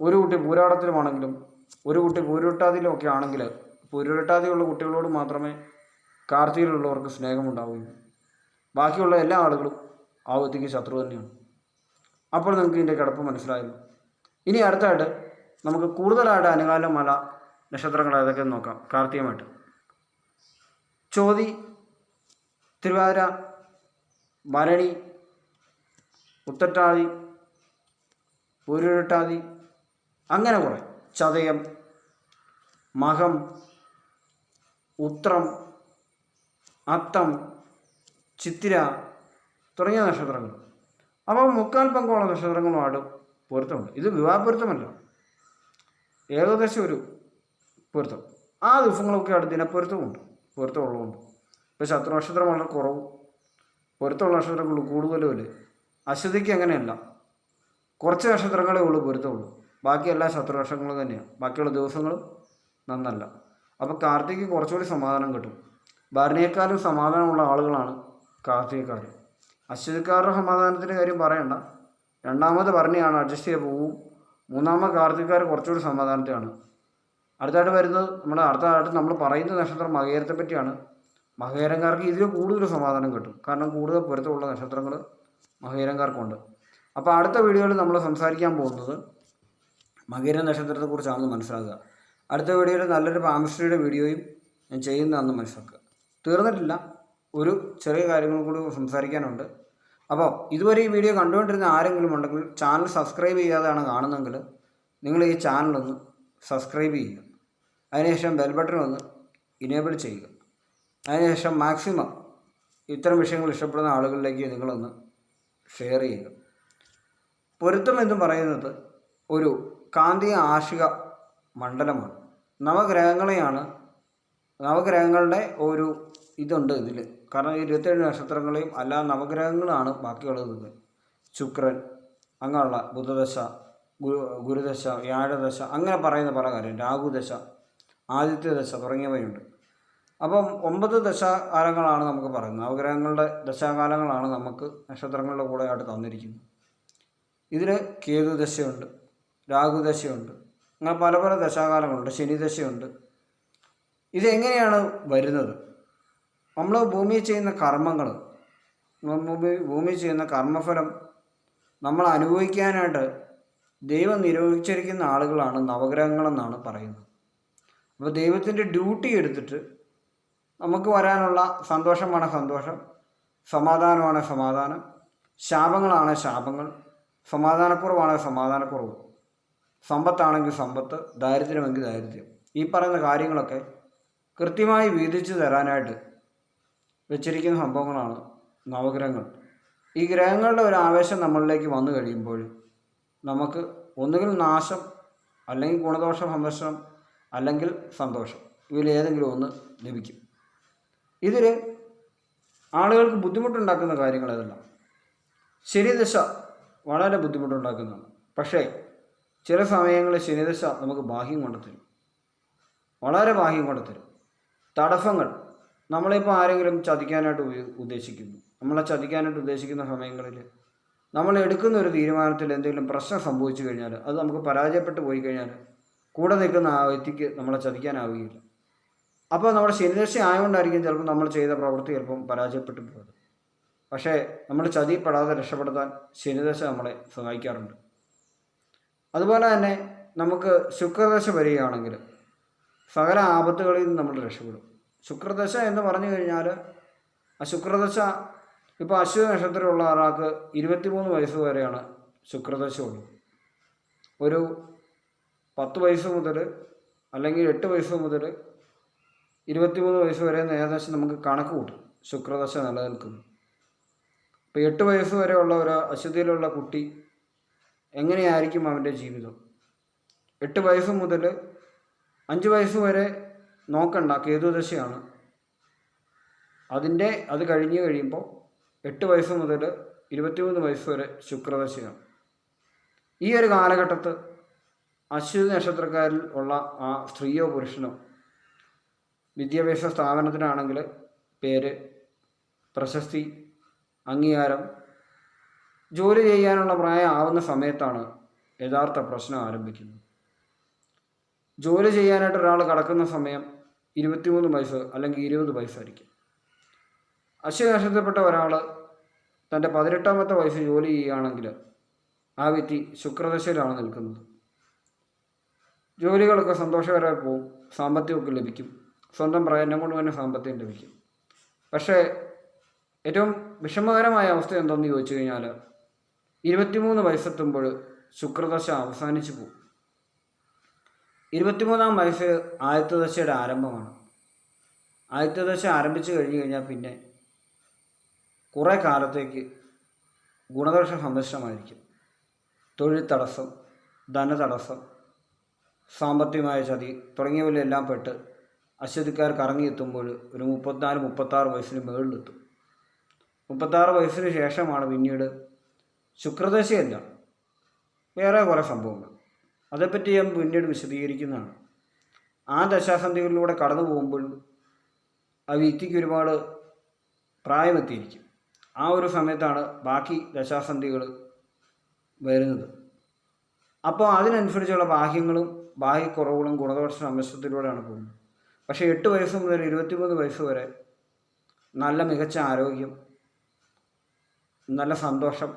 ഒരു കുട്ടി പൂരാടത്തിലുമാണെങ്കിലും ഒരു കുട്ടി പൂരുട്ടാതിലുമൊക്കെ ആണെങ്കിൽ പൂരുട്ടാതിയുള്ള കുട്ടികളോട് മാത്രമേ കാർത്തികയിലുള്ളവർക്ക് സ്നേഹമുണ്ടാവുകയുള്ളൂ. ബാക്കിയുള്ള എല്ലാ ആളുകളും ആ വ്യക്തിക്ക് ശത്രു തന്നെയാണ്. അപ്പോൾ നിങ്ങൾക്ക് ഇതിന്റെ കിടപ്പ് മനസ്സിലായല്ലോ. ഇനി അടുത്തായിട്ട് നമുക്ക് കൂടുതലായിട്ട് അനുകാല മല നക്ഷത്രങ്ങൾ ഏതൊക്കെ നോക്കാം. കാർത്തികമായിട്ട്. ചോതി തിരുവാതിര ഭരണി ഉത്തട്ടാതി ഉരുട്ടാതി അങ്ങനെ കുറേ. ചതയം മകം ഉത്രം അത്തം ചിത്തിര തുടങ്ങിയ നക്ഷത്രങ്ങൾ. അപ്പോൾ മുക്കാൽ പങ്കുള്ള നക്ഷത്രങ്ങളുമായിട്ട് പൊരുത്തമുണ്ട്. ഇത് വിവാഹ പൊരുത്തമല്ല. ഏകദേശം ഒരു പൊരുത്തം. ആ ദിവസങ്ങളൊക്കെ അടുത്ത് ദിനപ്പൊരുത്തമുണ്ട്. പൊരുത്തമുള്ളതുകൊണ്ട്. ഇപ്പോൾ ശത്രു നക്ഷത്രം വളരെ കുറവും. പൊരുത്തമുള്ള നക്ഷത്രങ്ങൾ കൂടുതലുമല്ലേ അശ്വതിക്ക് അങ്ങനെയല്ല. കുറച്ച് നക്ഷത്രങ്ങളേ ഉള്ളൂ പൊരുത്തമുള്ളൂ. ബാക്കി എല്ലാ ശത്രു നക്ഷത്രങ്ങളും തന്നെയാണ്. ബാക്കിയുള്ള ദിവസങ്ങളും നന്നല്ല. അപ്പോൾ കാർത്തിക്ക് കുറച്ചുകൂടി സമാധാനം കിട്ടും. ഭരണിയേക്കാളും സമാധാനമുള്ള ആളുകളാണ് കാർത്തികക്കാർ അശ്വതിക്കാരുടെ സമാധാനത്തിന്റെ കാര്യം പറയണ്ട. രണ്ടാമത് ഭരണിയാണ് അഡ്ജസ്റ്റ് ചെയ്ത് പോവും. മൂന്നാമത് കാർത്തികക്കാർ കുറച്ചുകൂടി സമാധാനത്തിലാണ്. അടുത്തായിട്ട് വരുന്നത് നമ്മുടെ അടുത്തതായിട്ട് നമ്മൾ പറയുന്ന നക്ഷത്രം മകേരത്തെ പറ്റിയാണ്. മകേരംകാർക്ക് ഇതിൽ കൂടുതൽ സമാധാനം കിട്ടും. കാരണം കൂടുതൽ പൊരുത്തമുള്ള നക്ഷത്രങ്ങൾ മകേരംകാർക്കുണ്ട്. അപ്പോൾ അടുത്ത വീഡിയോയിൽ നമ്മൾ സംസാരിക്കാൻ പോകുന്നത് മകേര നക്ഷത്രത്തെക്കുറിച്ചാണെന്ന് മനസ്സിലാക്കുക. അടുത്ത വീഡിയോയിൽ നല്ലൊരു പാമിസ്ട്രിയുടെ വീഡിയോയും ഞാൻ ചെയ്യുന്നതാണെന്ന് മനസ്സിലാക്കുക. തീർന്നിട്ടില്ല. ഒരു ചെറിയ കാര്യങ്ങൾ കൂടി സംസാരിക്കാനുണ്ട്. അപ്പോൾ ഇതുവരെ ഈ വീഡിയോ കണ്ടുകൊണ്ടിരുന്ന ആരെങ്കിലും ഉണ്ടെങ്കിൽ ചാനൽ സബ്സ്ക്രൈബ് ചെയ്യാതെയാണ് കാണുന്നതെങ്കിൽ നിങ്ങൾ ഈ ചാനലൊന്ന് സബ്സ്ക്രൈബ് ചെയ്യുക. അതിനുശേഷം ബെൽ ബട്ടൺ ഒന്ന് ഇനേബിൾ ചെയ്യുക. അതിനുശേഷം മാക്സിമം ഇത്തരം വിഷയങ്ങൾ ഇഷ്ടപ്പെടുന്ന ആളുകളിലേക്ക് നിങ്ങളൊന്ന് ഷെയർ ചെയ്യുക. പൊരുത്തം എന്ന് പറയുന്നത് ഒരു കാന്തിക ആശിക മണ്ഡലമാണ്. നവഗ്രഹങ്ങളെയാണ് നവഗ്രഹങ്ങളുടെ ഒരു ഇതുണ്ട് ഇതിൽ കാരണം ഇരുപത്തേഴ് നക്ഷത്രങ്ങളെയും അല്ലാ നവഗ്രഹങ്ങളാണ് ബാക്കിയുള്ളത് ശുക്രൻ അങ്ങനെയുള്ള ബുധദശ ഗുരു ഗുരുദശ വ്യാഴദശ അങ്ങനെ പറയുന്ന പല കാര്യം രാഹുദശ ആദിത്യദശ തുടങ്ങിയവയുണ്ട്. അപ്പം ഒമ്പത് ദശാകാലങ്ങളാണ് നമുക്ക് പറയുന്നത്. നവഗ്രഹങ്ങളുടെ ദശാകാലങ്ങളാണ് നമുക്ക് നക്ഷത്രങ്ങളുടെ കൂടെ ആയിട്ട് തന്നിരിക്കുന്നത്. ഇതിൽ കേതുദശയുണ്ട് രാഹുദശയുണ്ട് അങ്ങനെ പല പല ദശാകാലങ്ങളുണ്ട് ശനിദശയുണ്ട്. ഇതെങ്ങനെയാണ് വരുന്നത്? നമ്മൾ ഭൂമിയിൽ ചെയ്യുന്ന കർമ്മങ്ങൾ ഭൂമി ഭൂമിയിൽ ചെയ്യുന്ന കർമ്മഫലം നമ്മൾ അനുഭവിക്കാനായിട്ട് ദൈവം നിരോധിച്ചിരിക്കുന്ന ആളുകളാണ് നവഗ്രഹങ്ങളെന്നാണ് പറയുന്നത്. അപ്പോൾ ദൈവത്തിന്റെ ഡ്യൂട്ടി എടുത്തിട്ട് നമുക്ക് വരാനുള്ള സന്തോഷമാണ് സന്തോഷം സമാധാനമാണ് സമാധാനം ശാപങ്ങളാണ് ശാപങ്ങൾ സമാധാനക്കുറവാണ് സമാധാനക്കുറവ് സമ്പത്താണെങ്കിൽ സമ്പത്ത് ദാരിദ്ര്യമെങ്കിൽ ദാരിദ്ര്യം. ഈ പറയുന്ന കാര്യങ്ങളൊക്കെ കൃത്യമായി വീതിച്ചു തരാനായിട്ട് വെച്ചിരിക്കുന്ന സംഭവങ്ങളാണ് നവഗ്രഹങ്ങൾ. ഈ ഗ്രഹങ്ങളുടെ ഒരു ആവേശം നമ്മളിലേക്ക് വന്നു കഴിയുമ്പോൾ നമുക്ക് ഒന്നുകിൽ നാശം അല്ലെങ്കിൽ ഗുണദോഷ സംരക്ഷണം അല്ലെങ്കിൽ സന്തോഷം. ഇതിൽ ഏതെങ്കിലും ഒന്ന് ലഭിക്കും. ഇതിൽ ആളുകൾക്ക് ബുദ്ധിമുട്ടുണ്ടാക്കുന്ന കാര്യങ്ങൾ ഏതെല്ലാം? ശനിദശ വളരെ ബുദ്ധിമുട്ടുണ്ടാക്കുന്നതാണ്. പക്ഷേ ചില സമയങ്ങളിൽ ശനിദശ നമുക്ക് ബാഹ്യം കൊണ്ടുത്തരും വളരെ ബാഹ്യം കൊണ്ടുത്തരും തടസ്സങ്ങൾ നമ്മളിപ്പോൾ ആരെങ്കിലും ചതിക്കാനായിട്ട് ഉദ്ദേശിക്കുന്നു. നമ്മളെ ചതിക്കാനായിട്ട് ഉദ്ദേശിക്കുന്ന സമയങ്ങളിൽ നമ്മൾ എടുക്കുന്ന ഒരു തീരുമാനത്തിൽ എന്തെങ്കിലും പ്രശ്നം സംഭവിച്ചു കഴിഞ്ഞാൽ അത് നമുക്ക് പരാജയപ്പെട്ടു പോയി കഴിഞ്ഞാൽ കൂടെ നിൽക്കുന്ന ആ വ്യക്തിക്ക് നമ്മളെ ചതിക്കാനാവുകയില്ല. അപ്പോൾ നമ്മുടെ ശനിദശ ആയതുകൊണ്ടായിരിക്കും ചിലപ്പോൾ നമ്മൾ ചെയ്ത പ്രവൃത്തി ചിലപ്പം പരാജയപ്പെട്ടു പോകുന്നത് പക്ഷേ നമ്മൾ ചതിപ്പെടാതെ രക്ഷപ്പെടുത്താൻ ശനിദശ നമ്മളെ സഹായിക്കാറുണ്ട്. അതുപോലെ തന്നെ നമുക്ക് ശുക്രദശ വരികയാണെങ്കിൽ സകല ആപത്തുകളിൽ നിന്ന് നമ്മൾ രക്ഷപ്പെടും. ശുക്രദശ എന്ന് പറഞ്ഞു കഴിഞ്ഞാൽ ആ ശുക്രദശ ഇപ്പോൾ അശ്വ നക്ഷത്രമുള്ള ഒരാൾക്ക് ഇരുപത്തിമൂന്ന് വയസ്സ് വരെയാണ് ശുക്രദശ ഉള്ളത് ഒരു പത്ത് വയസ്സ് മുതൽ അല്ലെങ്കിൽ എട്ട് വയസ്സ് മുതൽ ഇരുപത്തിമൂന്ന് വയസ്സ് വരെ ഏകദേശം നമുക്ക് കണക്ക് കൂട്ടും ശുക്രദശ നിലനിൽക്കുന്നു. ഇപ്പോൾ എട്ട് വയസ്സ് വരെയുള്ള ഒരു അശുദ്ധിയിലുള്ള കുട്ടി എങ്ങനെയായിരിക്കും അവന്റെ ജീവിതം? എട്ട് വയസ്സ് മുതൽ അഞ്ച് വയസ്സ് വരെ നോക്കണ്ട കേതുദശയാണ്. അതിന്റെ അത് കഴിഞ്ഞ് കഴിയുമ്പോൾ എട്ട് വയസ്സ് മുതൽ ഇരുപത്തിമൂന്ന് വയസ്സ് വരെ ശുക്രദശയാണ്. ഈ ഒരു കാലഘട്ടത്ത് അശ്വതി നക്ഷത്രക്കാരിൽ ഉള്ള ആ സ്ത്രീയോ പുരുഷനോ വിദ്യാഭ്യാസ സ്ഥാപനത്തിനാണെങ്കിൽ പേര് പ്രശസ്തി അംഗീകാരം ജോലി ചെയ്യാനുള്ള പ്രായം ആവുന്ന സമയത്താണ് യഥാർത്ഥ പ്രശ്നം ആരംഭിക്കുന്നത്. ജോലി ചെയ്യാനായിട്ട് ഒരാൾ കടക്കുന്ന സമയം ഇരുപത്തിമൂന്ന് വയസ്സ് അല്ലെങ്കിൽ ഇരുപത് വയസ്സായിരിക്കും അശ്വതി നക്ഷത്രപ്പെട്ട ഒരാൾ തന്റെ പതിനെട്ടാമത്തെ വയസ്സ് ജോലി ചെയ്യുകയാണെങ്കിൽ ആ വ്യക്തി ശുക്രദശയിലാണ് നിൽക്കുന്നത്. ജോലികളൊക്കെ സന്തോഷകരമായി പോവും സാമ്പത്തികമൊക്കെ ലഭിക്കും സ്വന്തം പ്രയത്നം കൊണ്ട് തന്നെ സാമ്പത്തികം ലഭിക്കും. പക്ഷേ ഏറ്റവും വിഷമകരമായ അവസ്ഥ എന്തെന്ന് ചോദിച്ചു കഴിഞ്ഞാൽ ഇരുപത്തിമൂന്ന് വയസ്സെത്തുമ്പോൾ ശുക്രദശ അവസാനിച്ചു പോകും. ഇരുപത്തിമൂന്നാം വയസ്സ് ആദ്യത്തെ ദശയുടെ ആരംഭമാണ്. ആദ്യത്തെ ദശ ആരംഭിച്ചു കഴിഞ്ഞു കഴിഞ്ഞാൽ പിന്നെ കുറേ കാലത്തേക്ക് ഗുണദോഷ സന്ദർശനമായിരിക്കും തൊഴിൽ തടസ്സം ധനതടസ്സം സാമ്പത്തികമായ ചതി തുടങ്ങിയവയിലെല്ലാം പെട്ട് അശ്വതിക്കാർ കറങ്ങിയെത്തുമ്പോൾ ഒരു മുപ്പത്തിനാല് മുപ്പത്താറ് വയസ്സിന് മുകളിലെത്തും മുപ്പത്താറ് വയസ്സിന് ശേഷമാണ് പിന്നീട് ശുക്രദശയല്ല വേറെ കുറേ സംഭവങ്ങൾ. അതേപ്പറ്റി ഞാൻ പിന്നീട് വിശദീകരിക്കുന്നതാണ്. ആ ദശാസന്ധികളിലൂടെ കടന്നു പോകുമ്പോഴും ആ വ്യക്തിക്ക് ഒരുപാട് പ്രായമെത്തിയിരിക്കും. ആ ഒരു സമയത്താണ് ബാക്കി ദശാസന്ധികൾ വരുന്നത്. അപ്പോൾ അതിനനുസരിച്ചുള്ള ബാഹ്യങ്ങളും ബാഹ്യക്കുറവുകളും ഗുണദോഷ സമ്മിശ്രത്തിലൂടെയാണ് പോകുന്നത്. പക്ഷേ എട്ട് വയസ്സ് മുതൽ ഇരുപത്തിമൂന്ന് വയസ്സ് വരെ നല്ല മികച്ച ആരോഗ്യം നല്ല സന്തോഷം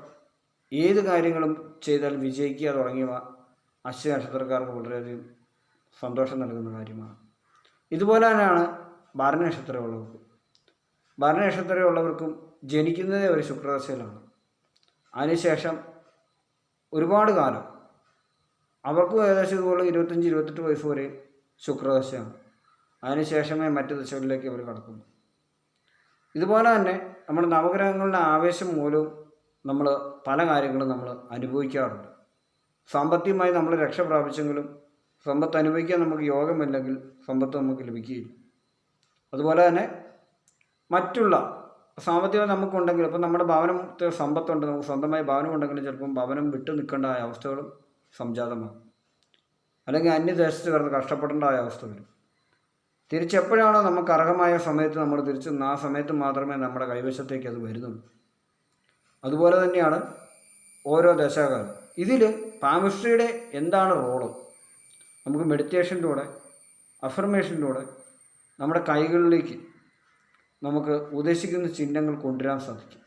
ഏത് കാര്യങ്ങളും ചെയ്താൽ വിജയിക്കുക തുടങ്ങിയവ അശ്വ നക്ഷത്രക്കാർക്ക് വളരെയധികം സന്തോഷം നൽകുന്ന കാര്യമാണ്. ഇതുപോലെ തന്നെയാണ് ഭരണനക്ഷത്രമുള്ളവർക്ക് ഭരണനക്ഷത്രമുള്ളവർക്കും ജനിക്കുന്നതേ ഒരു ശുക്രദശയിലാണ്. അതിനുശേഷം ഒരുപാട് കാലം അവർക്കും ഏകദേശം ഇതുപോലെ ഇരുപത്തഞ്ച് ഇരുപത്തെട്ട് വയസ്സ് വരെ ശുക്രദശയാണ്. അതിനുശേഷമേ മറ്റു ദശകളിലേക്ക് അവർ കടക്കുന്നു. ഇതുപോലെ തന്നെ നമ്മുടെ നവഗ്രഹങ്ങളുടെ ആവേശം മൂലവും നമ്മൾ പല കാര്യങ്ങളും നമ്മൾ അനുഭവിക്കാറുണ്ട്. സാമ്പത്തികമായി നമ്മൾ രക്ഷ പ്രാപിച്ചെങ്കിലും സമ്പത്ത് അനുഭവിക്കാൻ നമുക്ക് യോഗമില്ലെങ്കിൽ സമ്പത്ത് നമുക്ക് ലഭിക്കുകയില്ല. അതുപോലെ തന്നെ മറ്റുള്ള സാമ്പത്തികം നമുക്കുണ്ടെങ്കിൽ ഇപ്പം നമ്മുടെ ഭവനത്തെ സമ്പത്തുണ്ട് നമുക്ക് സ്വന്തമായി ഭവനം ഉണ്ടെങ്കിലും ചിലപ്പം ഭവനം വിട്ടു നിൽക്കേണ്ട അവസ്ഥകളും സംജാതമാകും അല്ലെങ്കിൽ അന്യദേശത്ത് കിടന്ന് കഷ്ടപ്പെടേണ്ടതായ അവസ്ഥ വരും. തിരിച്ചെപ്പോഴാണോ നമുക്ക് അർഹമായ സമയത്ത് നമ്മൾ തിരിച്ചു ആ സമയത്ത് മാത്രമേ നമ്മുടെ കൈവശത്തേക്ക് അത് വരുന്നുള്ളൂ. അതുപോലെ തന്നെയാണ് ഓരോ ദശാകാലം ഇതിൽ പാമിസ്ട്രിയുടെ എന്താണ് റോൾ? നമുക്ക് മെഡിറ്റേഷനിലൂടെ അഫർമേഷനിലൂടെ നമ്മുടെ കൈകളിലേക്ക് നമുക്ക് ഉദ്ദേശിക്കുന്ന ചിഹ്നങ്ങൾ കൊണ്ടുവരാൻ സാധിക്കും.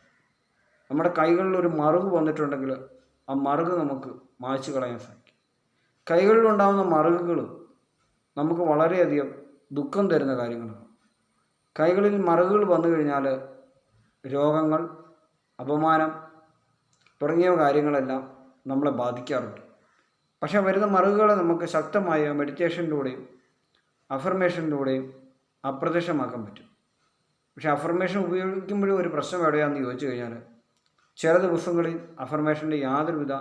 നമ്മുടെ കൈകളിൽ ഒരു മറുക് വന്നിട്ടുണ്ടെങ്കിൽ ആ മറുക് നമുക്ക് മായ്ച്ചു കളയാൻ സാധിക്കും. കൈകളിലുണ്ടാകുന്ന മറുകുകൾ നമുക്ക് വളരെയധികം ദുഃഖം തരുന്ന കാര്യങ്ങളാണ്. കൈകളിൽ മറുകുകൾ വന്നു കഴിഞ്ഞാൽ രോഗങ്ങൾ അപമാനം തുടങ്ങിയ കാര്യങ്ങളെല്ലാം നമ്മളെ ബാധിക്കാറുണ്ട്. പക്ഷേ വരുന്ന മറുകുകളെ നമുക്ക് ശക്തമായ മെഡിറ്റേഷനിലൂടെയും അഫർമേഷനിലൂടെയും അപ്രത്യക്ഷമാക്കാൻ പറ്റും. പക്ഷേ അഫർമേഷൻ ഉപയോഗിക്കുമ്പോഴും ഒരു പ്രശ്നം എവിടെയാണെന്ന് ചോദിച്ചു കഴിഞ്ഞാൽ ചില ദിവസങ്ങളിൽ അഫർമേഷന്റെ യാതൊരുവിധ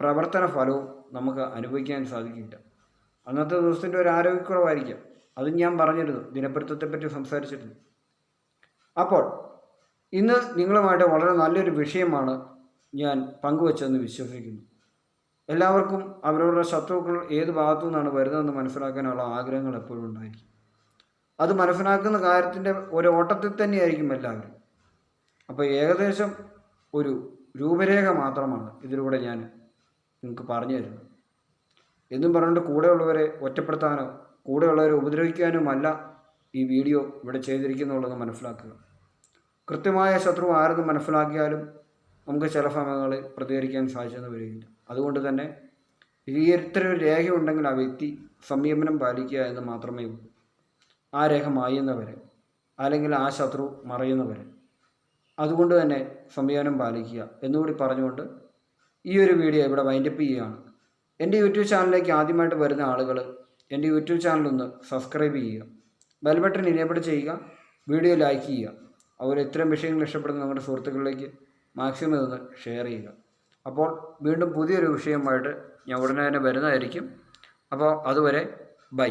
പ്രവർത്തന ഫലവും നമുക്ക് അനുഭവിക്കാൻ സാധിക്കില്ല. അന്നത്തെ ദിവസത്തിന്റെ ഒരു ആരോഗ്യക്കുറവായിരിക്കാം. അതും ഞാൻ പറഞ്ഞിരുന്നു. ദിനപ്പെടുത്തത്തെപ്പറ്റി സംസാരിച്ചിരുന്നു. അപ്പോൾ ഇന്ന് നിങ്ങളുമായിട്ട് വളരെ നല്ലൊരു വിഷയമാണ് ഞാൻ പങ്കുവച്ചതെന്ന് വിശ്വസിക്കുന്നു. എല്ലാവർക്കും അവരവരുടെ ശത്രുക്കൾ ഏത് ഭാഗത്തു നിന്നാണ് വരുന്നതെന്ന് മനസ്സിലാക്കാനുള്ള ആഗ്രഹങ്ങൾ എപ്പോഴും ഉണ്ടായിരിക്കും. അത് മനസ്സിലാക്കുന്ന കാര്യത്തിന്റെ ഒരു ഓട്ടത്തിൽ തന്നെയായിരിക്കും എല്ലാവരും. അപ്പോൾ ഏകദേശം ഒരു രൂപരേഖ മാത്രമാണ് ഇതിലൂടെ ഞാൻ നിങ്ങൾക്ക് പറഞ്ഞു തരുന്നത്. എന്നും പറഞ്ഞുകൊണ്ട് കൂടെയുള്ളവരെ ഒറ്റപ്പെടുത്താനോ കൂടെയുള്ളവരെ ഉപദ്രവിക്കാനുമല്ല ഈ വീഡിയോ ഇവിടെ ചെയ്തിരിക്കുന്നുള്ളത് മനസ്സിലാക്കുക. കൃത്യമായ ശത്രു ആരെന്ന് മനസ്സിലാക്കിയാലും നമുക്ക് ചില സമയങ്ങൾ പ്രതികരിക്കാൻ സാധിച്ചെന്ന് വരികയില്ല. അതുകൊണ്ട് തന്നെ ഈ ഇത്തരം ഒരു രേഖ ഉണ്ടെങ്കിൽ ആ വ്യക്തി സംയമനം പാലിക്കുക എന്ന് മാത്രമേ ഉള്ളൂ. ആ രേഖ മായുന്നവരെ അല്ലെങ്കിൽ ആ ശത്രു മറയുന്നവരെ അതുകൊണ്ട് തന്നെ സംയമനം പാലിക്കുക എന്നുകൂടി പറഞ്ഞുകൊണ്ട് ഈ ഒരു വീഡിയോ ഇവിടെ വൈൻഡപ്പ് ചെയ്യുകയാണ്. എന്റെ യൂട്യൂബ് ചാനലിലേക്ക് ആദ്യമായിട്ട് വരുന്ന ആളുകൾ എന്റെ യൂട്യൂബ് ചാനലൊന്ന് സബ്സ്ക്രൈബ് ചെയ്യുക. ബെൽബട്ടൺ ഇനേബിൾ ചെയ്യുക. വീഡിയോ ലൈക്ക് ചെയ്യുക. അതുപോലെ ഇത്തരം വിഷയങ്ങൾ ഇഷ്ടപ്പെടുന്ന നമ്മുടെ സുഹൃത്തുക്കളിലേക്ക് മാക്സിമം ഇതൊന്ന് ഷെയർ ചെയ്യുക. അപ്പോൾ വീണ്ടും പുതിയൊരു വിഷയമായിട്ട് ഞാൻ ഉടനെ തന്നെ വരുന്നതായിരിക്കും. അപ്പോൾ അതുവരെ ബൈ.